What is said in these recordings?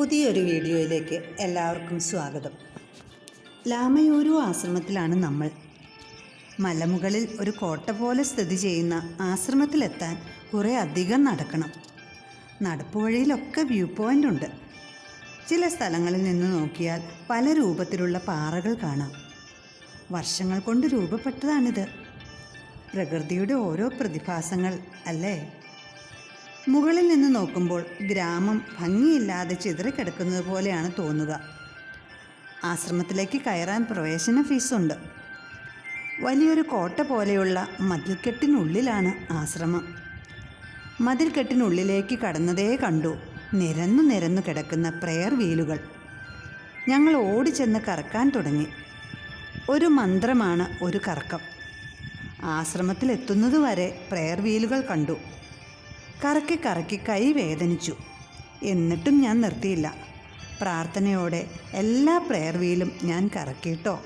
പുതിയൊരു വീഡിയോയിലേക്ക് എല്ലാവർക്കും സ്വാഗതം. ലാമയൂരു ആശ്രമത്തിലാണ് നമ്മൾ. മലമുകളിൽ ഒരു കോട്ട പോലെ സ്ഥിതി ചെയ്യുന്ന ആശ്രമത്തിലെത്താൻ കുറേ അധികം നടക്കണം. നടപ്പ് നടപ്പുവഴിയിലൊക്കെ വ്യൂ പോയിന്റ് ഉണ്ട്. ചില സ്ഥലങ്ങളിൽ നിന്ന് നോക്കിയാൽ പല രൂപത്തിലുള്ള പാറകൾ കാണാം. വർഷങ്ങൾ കൊണ്ട് രൂപപ്പെട്ടതാണിത്. പ്രകൃതിയുടെ ഓരോ പ്രതിഭാസങ്ങൾ അല്ലേ? മുകളിൽ നിന്ന് നോക്കുമ്പോൾ ഗ്രാമം ഭംഗിയില്ലാതെ ചിതറിക്കിടക്കുന്നത് പോലെയാണ് തോന്നുക. ആശ്രമത്തിലേക്ക് കയറാൻ പ്രവേശന ഫീസുണ്ട് വലിയൊരു കോട്ട പോലെയുള്ള മതിൽക്കെട്ടിനുള്ളിലാണ് ആശ്രമം. മതിൽക്കെട്ടിനുള്ളിലേക്ക് കടന്നതേ കണ്ടു നിരന്നു നിരന്നു കിടക്കുന്ന പ്രെയർ വീലുകൾ. ഞങ്ങൾ ഓടിച്ചെന്ന് കറക്കാൻ തുടങ്ങി. ഒരു മന്ത്രമാണ് ഒരു കറക്കം. ആശ്രമത്തിലെത്തുന്നതുവരെ പ്രെയർ വീലുകൾ കണ്ടു. കറക്കി കറക്കി കൈ വേദനിച്ചു. എന്നിട്ടും ഞാൻ നിർത്തിയില്ല. പ്രാർത്ഥനയോടെ എല്ലാ പ്രെയർ വീലും ഞാൻ കറക്കിയിട്ടോ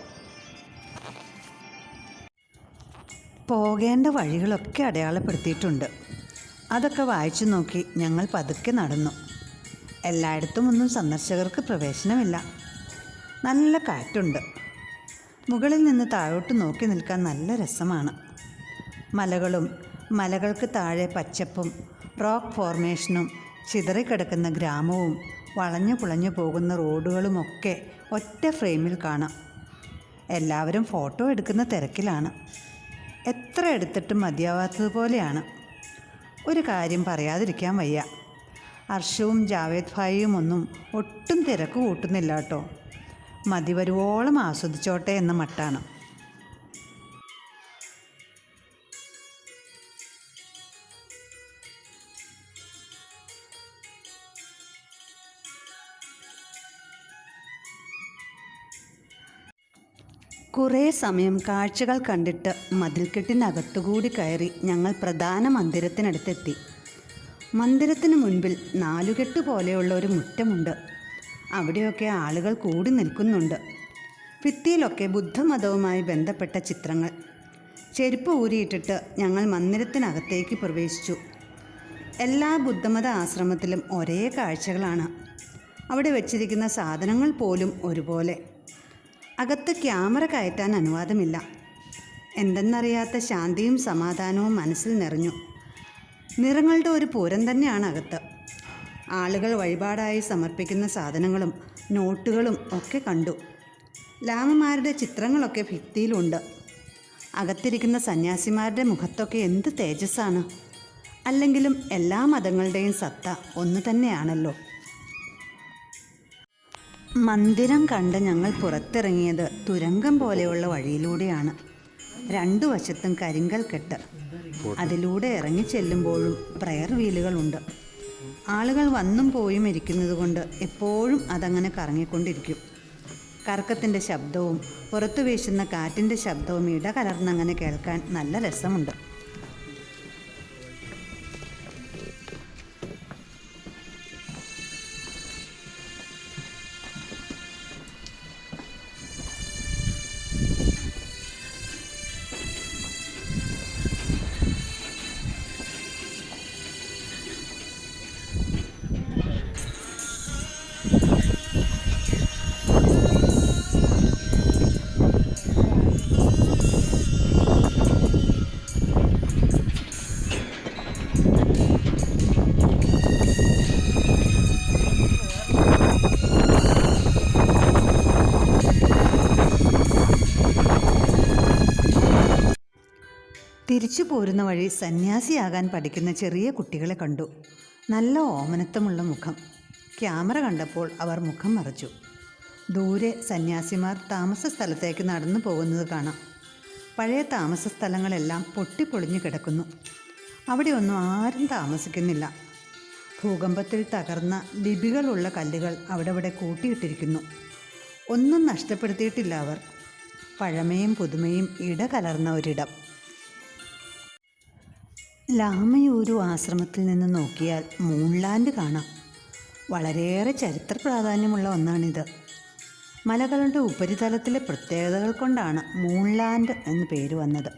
പോകേണ്ട വഴികളൊക്കെ അടയാളപ്പെടുത്തിയിട്ടുണ്ട്. അതൊക്കെ വായിച്ചു നോക്കി ഞങ്ങൾ പതുക്കെ നടന്നു. എല്ലായിടത്തും ഒന്നും സന്ദർശകർക്ക് പ്രവേശനമില്ല. നല്ല കാറ്റുണ്ട്. മുകളിൽ നിന്ന് താഴോട്ട് നോക്കി നിൽക്കാൻ നല്ല രസമാണ്. മലകളും മലകൾക്ക് താഴെ പച്ചപ്പും റോക്ക് ഫോർമേഷനും ചിതറിക്കിടക്കുന്ന ഗ്രാമവും വളഞ്ഞു പുളഞ്ഞു പോകുന്ന റോഡുകളുമൊക്കെ ഒറ്റ ഫ്രെയിമിൽ കാണാം. എല്ലാവരും ഫോട്ടോ എടുക്കുന്ന തിരക്കിലാണ്. എത്ര എടുത്തിട്ടും മതിയാവാത്തതുപോലെയാണ് ഒരു കാര്യം പറയാതിരിക്കാൻ വയ്യ. അർഷവും ജാവേദ് ഭായിയും ഒന്നും ഒട്ടും തിരക്ക് കൂട്ടുന്നില്ല കേട്ടോ. മതി വരുവോളം ആസ്വദിച്ചോട്ടെ എന്ന മട്ടാണ്. കുറേ സമയം കാഴ്ചകൾ കണ്ടിട്ട് മതിൽക്കെട്ടിനകത്തുകൂടി കയറി ഞങ്ങൾ പ്രധാന മന്ദിരത്തിനടുത്തെത്തി. മന്ദിരത്തിന് മുൻപിൽ നാലുകെട്ട് പോലെയുള്ള ഒരു മുറ്റമുണ്ട്. അവിടെയൊക്കെ ആളുകൾ കൂടി നിൽക്കുന്നുണ്ട്. ഭിത്തിയിലൊക്കെ ബുദ്ധമതവുമായി ബന്ധപ്പെട്ട ചിത്രങ്ങൾ. ചെരുപ്പ് ഊരിയിട്ടിട്ട് ഞങ്ങൾ മന്ദിരത്തിനകത്തേക്ക് പ്രവേശിച്ചു. എല്ലാ ബുദ്ധമത ആശ്രമത്തിലും ഒരേ കാഴ്ചകളാണ്. അവിടെ വച്ചിരിക്കുന്ന സാധനങ്ങൾ പോലും ഒരുപോലെ. അകത്ത് ക്യാമറ കയറ്റാൻ അനുവാദമില്ല. എന്തെന്നറിയാത്ത ശാന്തിയും സമാധാനവും മനസ്സിൽ നിറഞ്ഞു. നിറങ്ങളുടെ ഒരു പൂരം തന്നെയാണ് അകത്ത്. ആളുകൾ വഴിപാടായി സമർപ്പിക്കുന്ന സാധനങ്ങളും നോട്ടുകളും ഒക്കെ കണ്ടു. ലാമമാരുടെ ചിത്രങ്ങളൊക്കെ ഭിത്തിയിലുണ്ട്. അകത്തിരിക്കുന്ന സന്യാസിമാരുടെ മുഖത്തൊക്കെ എന്ത് തേജസ്സാണ്. അല്ലെങ്കിലും എല്ലാ മതങ്ങളുടെയും സത്ത ഒന്നു തന്നെയാണല്ലോ. മന്ദിരം കണ്ട് ഞങ്ങൾ പുറത്തിറങ്ങിയത് തുരങ്കം പോലെയുള്ള വഴിയിലൂടെയാണ്. രണ്ടു വശത്തും കരിങ്കൽ കെട്ട്. അതിലൂടെ ഇറങ്ങി ചെല്ലുമ്പോഴും പ്രയർ വീലുകളുണ്ട് ആളുകൾ വന്നും പോയും ഇരിക്കുന്നത് കൊണ്ട് എപ്പോഴും അതങ്ങനെ കറങ്ങിക്കൊണ്ടിരിക്കും. കറക്കത്തിന്റെ ശബ്ദവും പുറത്തു വീശുന്ന കാറ്റിന്റെ ശബ്ദവും ഇടകലർന്നങ്ങനെ കേൾക്കാൻ നല്ല രസമുണ്ട്. തിരിച്ചു പോരുന്ന വഴി സന്യാസിയാകാൻ പഠിക്കുന്ന ചെറിയ കുട്ടികളെ കണ്ടു. നല്ല ഓമനത്വമുള്ള മുഖം. ക്യാമറ കണ്ടപ്പോൾ അവർ മുഖം മറച്ചു. ദൂരെ സന്യാസിമാർ താമസ സ്ഥലത്തേക്ക് നടന്നു പോകുന്നത് കാണാം. പഴയ താമസ സ്ഥലങ്ങളെല്ലാം പൊട്ടിപ്പൊളിഞ്ഞു കിടക്കുന്നു. അവിടെ ഒന്നും ആരും താമസിക്കുന്നില്ല. ഭൂകമ്പത്തിൽ തകർന്ന ലിപികളുള്ള കല്ലുകൾ അവിടെവിടെ കൂട്ടിയിട്ടിരിക്കുന്നു. ഒന്നും നഷ്ടപ്പെടുത്തിയിട്ടില്ല അവർ. പഴമയും പുതുമയും ഇടകലർന്ന ഒരിടം. ലാമയൂരു ആശ്രമത്തിൽ നിന്ന് നോക്കിയാൽ മൂൺലാൻഡ് കാണാം. വളരെയേറെ ചരിത്ര പ്രാധാന്യമുള്ള ഒന്നാണിത്. മലകളുടെ ഉപരിതലത്തിലെ പ്രത്യേകതകൾ കൊണ്ടാണ് മൂൺലാൻഡ് എന്ന് പേര് വന്നത്.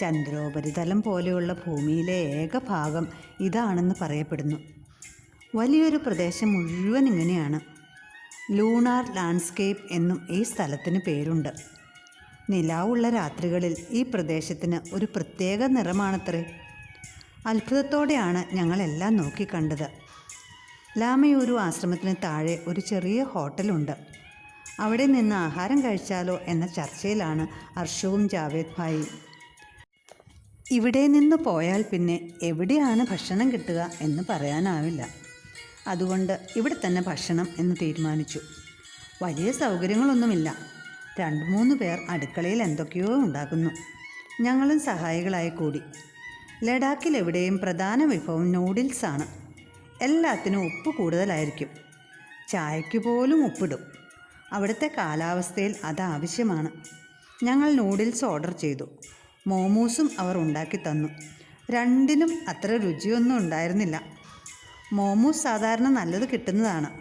ചന്ദ്രോപരിതലം പോലെയുള്ള ഭൂമിയിലെ ഏക ഭാഗം ഇതാണെന്ന് പറയപ്പെടുന്നു. വലിയൊരു പ്രദേശം മുഴുവൻ ഇങ്ങനെയാണ്. ലൂണാർ ലാൻഡ്സ്കേപ്പ് എന്നും ഈ സ്ഥലത്തിന് പേരുണ്ട്. നിലാവുള്ള രാത്രികളിൽ ഈ പ്രദേശത്തിന് ഒരു പ്രത്യേക നിറമാണത്രേ. അത്ഭുതത്തോടെയാണ് ഞങ്ങളെല്ലാം നോക്കിക്കണ്ടത്. ലാമയൂരു ആശ്രമത്തിന് താഴെ ഒരു ചെറിയ ഹോട്ടലുണ്ട്. അവിടെ നിന്ന് ആഹാരം കഴിച്ചാലോ എന്ന ചർച്ചയിലാണ് അർഷവും ജാവേദ് ഭായിയും ഇവിടെ നിന്ന് പോയാൽ പിന്നെ എവിടെയാണ് ഭക്ഷണം കിട്ടുക എന്ന് പറയാനാവില്ല. അതുകൊണ്ട് ഇവിടെ തന്നെ ഭക്ഷണം എന്ന് തീരുമാനിച്ചു. വലിയ സൗകര്യങ്ങളൊന്നുമില്ല. രണ്ട് മൂന്ന് പേർ അടുക്കളയിൽ എന്തൊക്കെയോ ഉണ്ടാക്കുന്നു. ഞങ്ങളും സഹായികളായി കൂടി. ലഡാക്കിൽ എവിടെയും പ്രധാന വിഭവം നൂഡിൽസാണ്. എല്ലാത്തിനും ഉപ്പ് കൂടുതലായിരിക്കും. ചായയ്ക്ക് പോലും ഉപ്പിടും. അവിടുത്തെ കാലാവസ്ഥയിൽ അത് ആവശ്യമാണ്. ഞങ്ങൾ നൂഡിൽസ് ഓർഡർ ചെയ്തു. മോമോസും അവർ ഉണ്ടാക്കി തന്നു. രണ്ടിനും അത്ര രുചിയൊന്നും ഉണ്ടായിരുന്നില്ല. മോമോസ് സാധാരണ നല്ലത് കിട്ടുന്നതാണ്.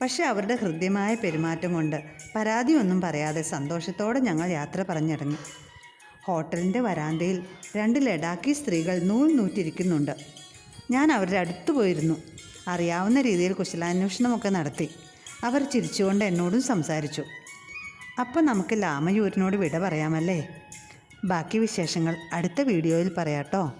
പക്ഷേ അവരുടെ ഹൃദ്യമായ പെരുമാറ്റം കൊണ്ട് പരാതിയൊന്നും പറയാതെ സന്തോഷത്തോടെ ഞങ്ങൾ യാത്ര പറഞ്ഞിറങ്ങി. ഹോട്ടലിന്റെ വരാന്തയിൽ രണ്ട് ലഡാക്കി സ്ത്രീകൾ നൂൽ നൂറ്റിരിക്കുന്നുണ്ട്. ഞാൻ അവരുടെ അടുത്ത് പോയിരുന്നു. അറിയാവുന്ന രീതിയിൽ കുശലാന്വേഷണമൊക്കെ നടത്തി. അവർ ചിരിച്ചുകൊണ്ട് എന്നോടും സംസാരിച്ചു. അപ്പം നമുക്ക് ലാമയൂരിനോട് വിട പറയാമല്ലേ? ബാക്കി വിശേഷങ്ങൾ അടുത്ത വീഡിയോയിൽ പറയാട്ടോ.